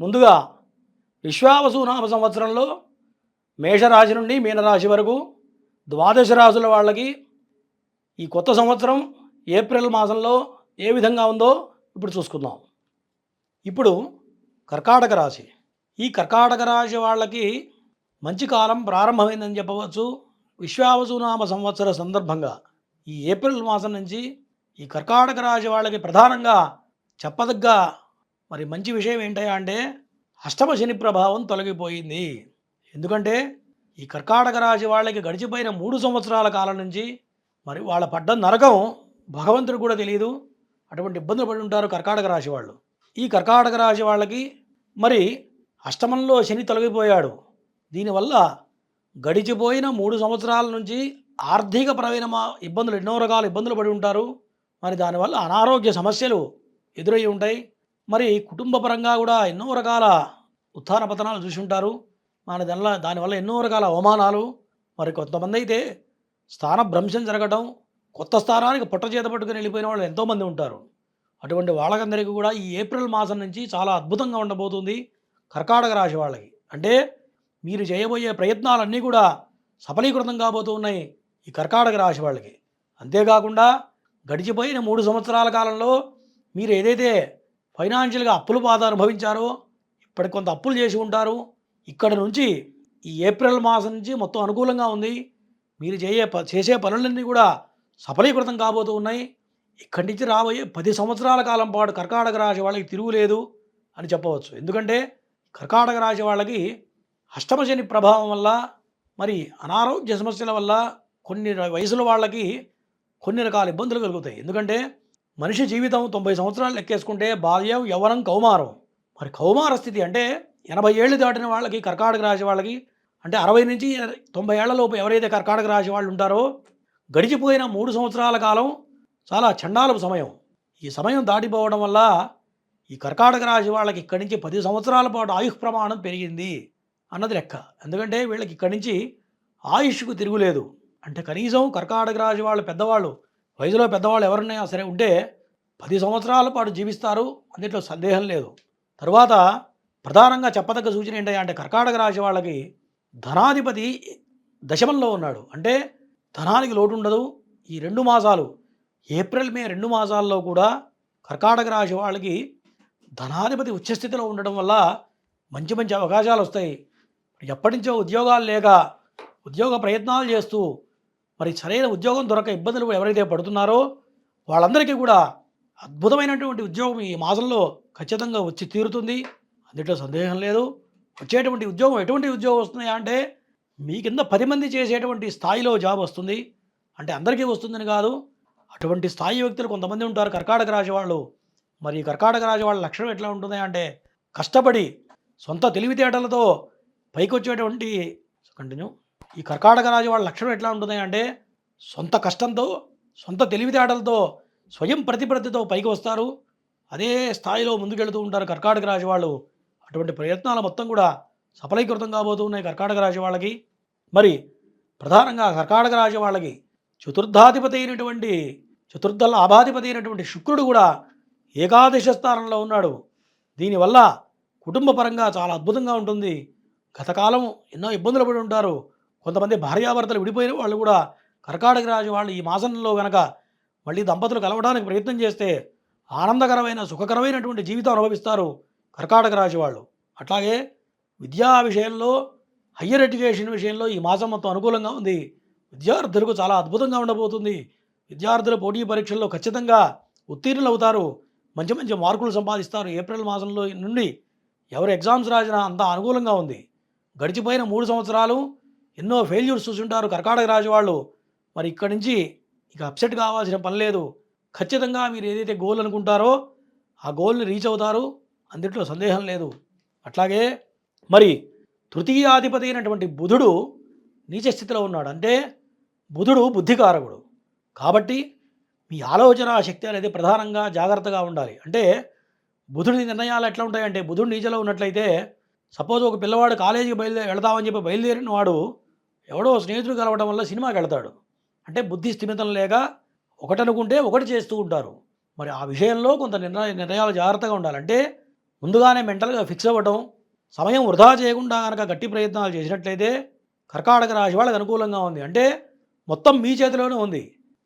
ముందుగా విశ్వావసు నామ సంవత్సరంలో మేషరాశి నుండి మీనరాశి వరకు ద్వాదశ రాశుల వాళ్ళకి ఈ కొత్త సంవత్సరం ఏప్రిల్ మాసంలో ఏ విధంగా ఉందో ఇప్పుడు చూసుకుందాం. ఇప్పుడు కర్కాటక రాశి. ఈ కర్కాటక రాశి వాళ్ళకి మంచి కాలం ప్రారంభమైందని చెప్పవచ్చు. విశ్వావసునామ సంవత్సర సందర్భంగా ఈ ఏప్రిల్ మాసం నుంచి ఈ కర్కాటక రాశి వాళ్ళకి ప్రధానంగా చెప్పదగ్గ మరి మంచి విషయం ఏంటయ్యా అంటే అష్టమ శని ప్రభావం తొలగిపోయింది. ఎందుకంటే ఈ కర్కాటక రాశి వాళ్ళకి గడిచిపోయిన మూడు సంవత్సరాల కాలం నుంచి మరి వాళ్ళ పడ్డ నరకం భగవంతుడు కూడా తెలియదు అటువంటి ఇబ్బందులు పడి ఉంటారు కర్కాటక రాశి వాళ్ళు. ఈ కర్కాటక రాశి వాళ్ళకి మరి అష్టమంలో శని తొలగిపోయాడు. దీనివల్ల గడిచిపోయిన మూడు సంవత్సరాల నుంచి ఆర్థిక పరమైన ఇబ్బందులు ఎన్నో రకాల ఇబ్బందులు పడి ఉంటారు. మరి దానివల్ల అనారోగ్య సమస్యలు ఎదురయ్యి ఉంటాయి. మరి కుటుంబ పరంగా కూడా ఎన్నో రకాల ఉత్థాన పతనాలు చూసి ఉంటారు మన దానివల్ల దానివల్ల ఎన్నో రకాల అవమానాలు. మరి కొంతమంది అయితే స్థానభ్రంశం జరగడం కొత్త స్థానానికి పుట్ట చేత పట్టుకుని వెళ్ళిపోయిన వాళ్ళు ఎంతోమంది ఉంటారు. అటువంటి వాళ్ళకందరికీ కూడా ఈ ఏప్రిల్ మాసం నుంచి చాలా అద్భుతంగా ఉండబోతుంది కర్కాటక రాశి వాళ్ళకి. అంటే మీరు చేయబోయే ప్రయత్నాలన్నీ కూడా సఫలీకృతం కాబోతూ ఉన్నాయి ఈ కర్కాటక రాశి వాళ్ళకి. అంతేకాకుండా గడిచిపోయిన మూడు సంవత్సరాల కాలంలో మీరు ఏదైతే ఫైనాన్షియల్గా అప్పులు బాధ అనుభవించారో ఇప్పటికి కొంత అప్పులు చేసి ఉంటారు. ఇక్కడ నుంచి ఈ ఏప్రిల్ మాసం నుంచి మొత్తం అనుకూలంగా ఉంది. మీరు చేయే ప- చేసే పనులన్నీ కూడా సఫలీకృతం కాబోతూ ఉన్నాయి. ఇక్కడి నుంచి రాబోయే పది సంవత్సరాల కాలం పాటు కర్కాటక రాశి వాళ్ళకి తిరుగులేదు అని చెప్పవచ్చు. ఎందుకంటే కర్కాటక రాశి వాళ్ళకి అష్టమశని ప్రభావం వల్ల మరి అనారోగ్య సమస్యల వల్ల కొన్ని వయసుల వాళ్ళకి కొన్ని రకాల ఇబ్బందులు కలుగుతాయి. ఎందుకంటే మనిషి జీవితం తొంభై సంవత్సరాలు లెక్కేసుకుంటే బాల్యం యవ్వనం కౌమారం. మరి కౌమార స్థితి అంటే ఎనభై ఏళ్ళు దాటిన వాళ్ళకి కర్కాటక రాశి వాళ్ళకి అంటే అరవై నుంచి తొంభై ఏళ్ళలోపు ఎవరైతే కర్కాటక రాశి వాళ్ళు ఉంటారో గడిచిపోయిన మూడు సంవత్సరాల కాలం చాలా చండాలపు సమయం. ఈ సమయం దాటిపోవడం వల్ల ఈ కర్కాటక రాశి వాళ్ళకి ఇక్కడి నుంచి పది సంవత్సరాల పాటు ఆయుష్ ప్రమాణం పెరిగింది అన్నది లెక్క. ఎందుకంటే వీళ్ళకి ఇక్కడి నుంచి ఆయుష్కు తిరుగులేదు. అంటే కనీసం కర్కాటక రాశి వాళ్ళు పెద్దవాళ్ళు వయసులో పెద్దవాళ్ళు ఎవరున్నాయో సరే ఉంటే పది సంవత్సరాల పాటు జీవిస్తారు అన్నిట్లో సందేహం లేదు. తరువాత ప్రధానంగా చెప్పదగ్గ సూచన ఏంటంటే అంటే కర్కాటక రాశి వాళ్ళకి ధనాధిపతి దశమంలో ఉన్నాడు. అంటే ధనానికి లోటు ఉండదు. ఈ రెండు మాసాలు ఏప్రిల్ మే రెండు మాసాల్లో కూడా కర్కాటక రాశి వాళ్ళకి ధనాధిపతి ఉచ్చస్థితిలో ఉండడం వల్ల మంచి మంచి అవకాశాలు వస్తాయి. ఎప్పటి నుంచో ఉద్యోగాలు లేక ఉద్యోగ ప్రయత్నాలు చేస్తూ మరి సరైన ఉద్యోగం దొరక ఇబ్బందులు ఎవరైతే పడుతున్నారో వాళ్ళందరికీ కూడా అద్భుతమైనటువంటి ఉద్యోగం ఈ మాసంలో ఖచ్చితంగా వచ్చి తీరుతుంది. అందులో సందేహం లేదు. వచ్చేటువంటి ఉద్యోగం ఎటువంటి ఉద్యోగం వస్తున్నాయా అంటే మీ కింద పది మంది చేసేటువంటి స్థాయిలో జాబ్ వస్తుంది. అంటే అందరికీ వస్తుందని కాదు. అటువంటి స్థాయి వ్యక్తులు కొంతమంది ఉంటారు కర్కాటక రాశి వాళ్ళు. మరి ఈ కర్కాటక రాశి వాళ్ళ లక్షణం ఎట్లా ఉంటుంది అంటే కష్టపడి సొంత తెలివితేటలతో పైకి వచ్చేటువంటి కంటిన్యూ ఈ కర్కాటక రాజు వాళ్ళ లక్షణం ఎట్లా ఉంటుంది అంటే సొంత కష్టంతో సొంత తెలివితేటలతో స్వయం ప్రతిపత్తితో పైకి వస్తారు. అదే స్థాయిలో ముందుకెళ్తూ ఉంటారు కర్కాటక రాజు వాళ్ళు. అటువంటి ప్రయత్నాలు మొత్తం కూడా సఫలీకృతం కాబోతున్నాయి కర్కాటక రాజు వాళ్ళకి. మరి ప్రధానంగా కర్కాటక రాజు వాళ్ళకి చతుర్థాధిపతి అయినటువంటి చతుర్థ లాభాధిపతి అయినటువంటి శుక్రుడు కూడా ఏకాదశ స్థానంలో ఉన్నాడు. దీనివల్ల కుటుంబ పరంగా చాలా అద్భుతంగా ఉంటుంది. గతకాలం ఎన్నో ఇబ్బందులు పడి ఉంటారు. కొంతమంది భార్యాభర్తలు విడిపోయిన వాళ్ళు కూడా కర్కాటక రాజు వాళ్ళు ఈ మాసంలో కనుక మళ్ళీ దంపతులు కలవడానికి ప్రయత్నం చేస్తే ఆనందకరమైన సుఖకరమైనటువంటి జీవితం అనుభవిస్తారు కర్కాటక రాశి వాళ్ళు. అట్లాగే విద్యా విషయంలో హయ్యర్ ఎడ్యుకేషన్ విషయంలో ఈ మాసం మొత్తం అనుకూలంగా ఉంది. విద్యార్థులకు చాలా అద్భుతంగా ఉండబోతుంది. విద్యార్థులు పోటీ పరీక్షల్లో ఖచ్చితంగా ఉత్తీర్ణులు అవుతారు. మంచి మంచి మార్కులు సంపాదిస్తారు. ఏప్రిల్ మాసంలో నుండి ఎవరు ఎగ్జామ్స్ రాసినా అంత అనుకూలంగా ఉంది. గడిచిపోయిన మూడు సంవత్సరాలు ఎన్నో ఫెయిల్యూర్స్ చూసుంటారు కర్కాటక రాజు వాళ్ళు. మరి ఇక్కడి నుంచి ఇక అప్సెట్ కావాల్సిన పని లేదు. ఖచ్చితంగా మీరు ఏదైతే గోల్ అనుకుంటారో ఆ గోల్ని రీచ్ అవుతారు. అందుట్లో సందేహం లేదు. అట్లాగే మరి తృతీయాధిపతి అయినటువంటి బుధుడు నీచ స్థితిలో ఉన్నాడు. అంటే బుధుడు బుద్ధికారకుడు. కాబట్టి మీ ఆలోచన శక్తి అనేది ప్రధానంగా జాగ్రత్తగా ఉండాలి. అంటే బుధుడి నిర్ణయాలు ఎట్లా ఉంటాయంటే బుధుడు నీచలో ఉన్నట్లయితే సపోజ్ ఒక పిల్లవాడు కాలేజీకి బయలుదేరి వెళదామని చెప్పి బయలుదేరిన వాడు ఎవడో స్నేహితుడు కలవడం వల్ల సినిమాకి వెళ్తాడు. అంటే బుద్ధి స్థిమితం లేక ఒకటనుకుంటే ఒకటి చేస్తూ ఉంటారు. మరి ఆ విషయంలో కొంత నిర్ణయ నిర్ణయాలు జాగ్రత్తగా ఉండాలంటే ముందుగానే మెంటల్గా ఫిక్స్ అవ్వడం సమయం వృధా చేయకుండా కనుక గట్టి ప్రయత్నాలు చేసినట్లయితే కర్కాటక రాశి వాళ్ళకి అనుకూలంగా ఉంది. అంటే మొత్తం మీ చేతిలోనే ఉంది.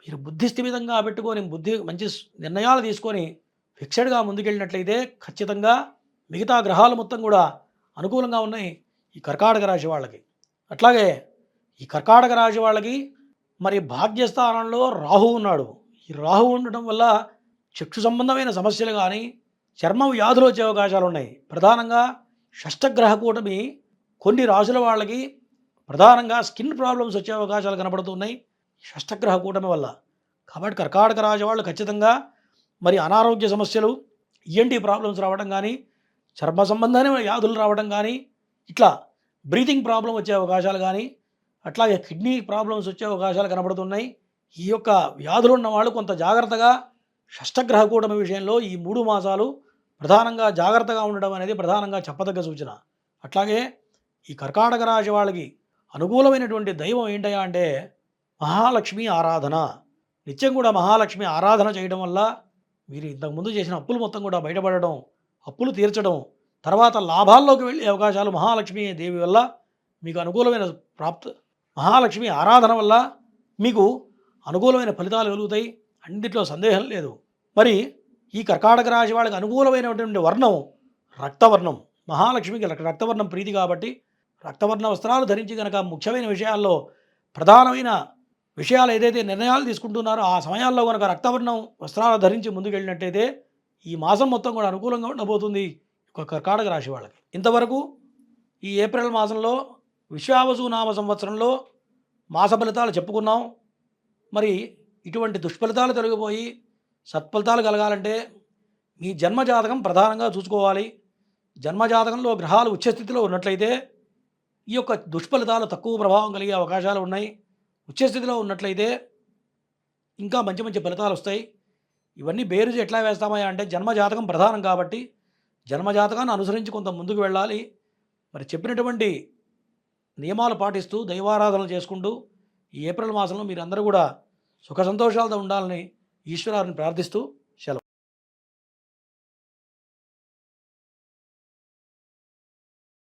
మీరు బుద్ధి స్థిమితంగా పెట్టుకొని బుద్ధి మంచి నిర్ణయాలు తీసుకొని ఫిక్స్డ్గా ముందుకెళ్ళినట్లయితే ఖచ్చితంగా మిగతా గ్రహాలు మొత్తం కూడా అనుకూలంగా ఉన్నాయి ఈ కర్కాటక రాశి వాళ్ళకి. అట్లాగే ఈ కర్కాటక రాశి వాళ్ళకి మరి భాగ్యస్థానంలో రాహు ఉన్నాడు. ఈ రాహు ఉండటం వల్ల చక్షు సంబంధమైన సమస్యలు కానీ చర్మ వ్యాధులు వచ్చే అవకాశాలు ఉన్నాయి. ప్రధానంగా షష్టగ్రహ కూటమి కొన్ని రాశుల వాళ్ళకి ప్రధానంగా స్కిన్ ప్రాబ్లమ్స్ వచ్చే అవకాశాలు కనబడుతున్నాయి షష్టగ్రహ కూటమి వల్ల. కాబట్టి కర్కాటక రాశి వాళ్ళు ఖచ్చితంగా మరి అనారోగ్య సమస్యలు ఈఎన్టీ ప్రాబ్లమ్స్ రావడం కానీ చర్మ సంబంధమైన వ్యాధులు రావడం కానీ ఇట్లా బ్రీతింగ్ ప్రాబ్లం వచ్చే అవకాశాలు కానీ అట్లాగే కిడ్నీ ప్రాబ్లమ్స్ వచ్చే అవకాశాలు కనబడుతున్నాయి. ఈ యొక్క వ్యాధులు ఉన్న వాళ్ళు కొంత జాగ్రత్తగా షష్టగ్రహ కూటమి విషయంలో ఈ మూడు మాసాలు ప్రధానంగా జాగ్రత్తగా ఉండడం అనేది ప్రధానంగా చెప్పదగ్గ సూచన. అట్లాగే ఈ కర్కాటక రాశి వాళ్ళకి అనుకూలమైనటువంటి దైవం ఏంటయ్యా అంటే మహాలక్ష్మి ఆరాధన. నిత్యం కూడా మహాలక్ష్మి ఆరాధన చేయడం వల్ల మీరు ఇంతకుముందు చేసిన అప్పులు మొత్తం కూడా బయటపడడం అప్పులు తీర్చడం తర్వాత లాభాల్లోకి వెళ్ళే అవకాశాలు మహాలక్ష్మి దేవి వల్ల మీకు అనుకూలమైన ప్రాప్త మహాలక్ష్మి ఆరాధన వల్ల మీకు అనుకూలమైన ఫలితాలు కలుగుతాయి. అన్నింటిలో సందేహం లేదు. మరి ఈ కర్కాటక రాశి వాళ్ళకి అనుకూలమైనటువంటి వర్ణం రక్తవర్ణం. మహాలక్ష్మికి రక్- రక్తవర్ణం ప్రీతి కాబట్టి రక్తవర్ణ వస్త్రాలు ధరించి కనుక ముఖ్యమైన విషయాల్లో ప్రధానమైన విషయాలు ఏదైతే నిర్ణయాలు తీసుకుంటున్నారో ఆ సమయాల్లో కనుక రక్తవర్ణం వస్త్రాలు ధరించి ముందుకెళ్ళినట్టయితే ఈ మాసం మొత్తం కూడా అనుకూలంగా ఉండబోతుంది. ఒక కర్కాటక రాశి వాళ్ళకి. ఇంతవరకు ఈ ఏప్రిల్ మాసంలో విశ్వావసు నామ సంవత్సరంలో మాస ఫలితాలు చెప్పుకున్నాం. మరి ఇటువంటి దుష్ఫలితాలు తొలగిపోయి సత్ఫలితాలు కలగాలంటే మీ జన్మజాతకం ప్రధానంగా చూసుకోవాలి. జన్మజాతకంలో గ్రహాలు ఉచ్చస్థితిలో ఉన్నట్లయితే ఈ యొక్క దుష్ఫలితాలు తక్కువ ప్రభావం కలిగే అవకాశాలు ఉన్నాయి. ఉచ్చస్థితిలో ఉన్నట్లయితే ఇంకా మంచి మంచి ఫలితాలు వస్తాయి. ఇవన్నీ బేరుజు ఎట్లా వేస్తామయ్యా అంటే జన్మజాతకం ప్రధానం కాబట్టి జన్మజాతకాన్ని అనుసరించి కొంత ముందుకు వెళ్ళాలి. మరి చెప్పినటువంటి నియమాలు పాటిస్తూ దైవారాధనలు చేసుకుంటూ ఈ ఏప్రిల్ మాసంలో మీరందరూ కూడా సుఖ సంతోషాలతో ఉండాలని ఈశ్వరాన్ని ప్రార్థిస్తూ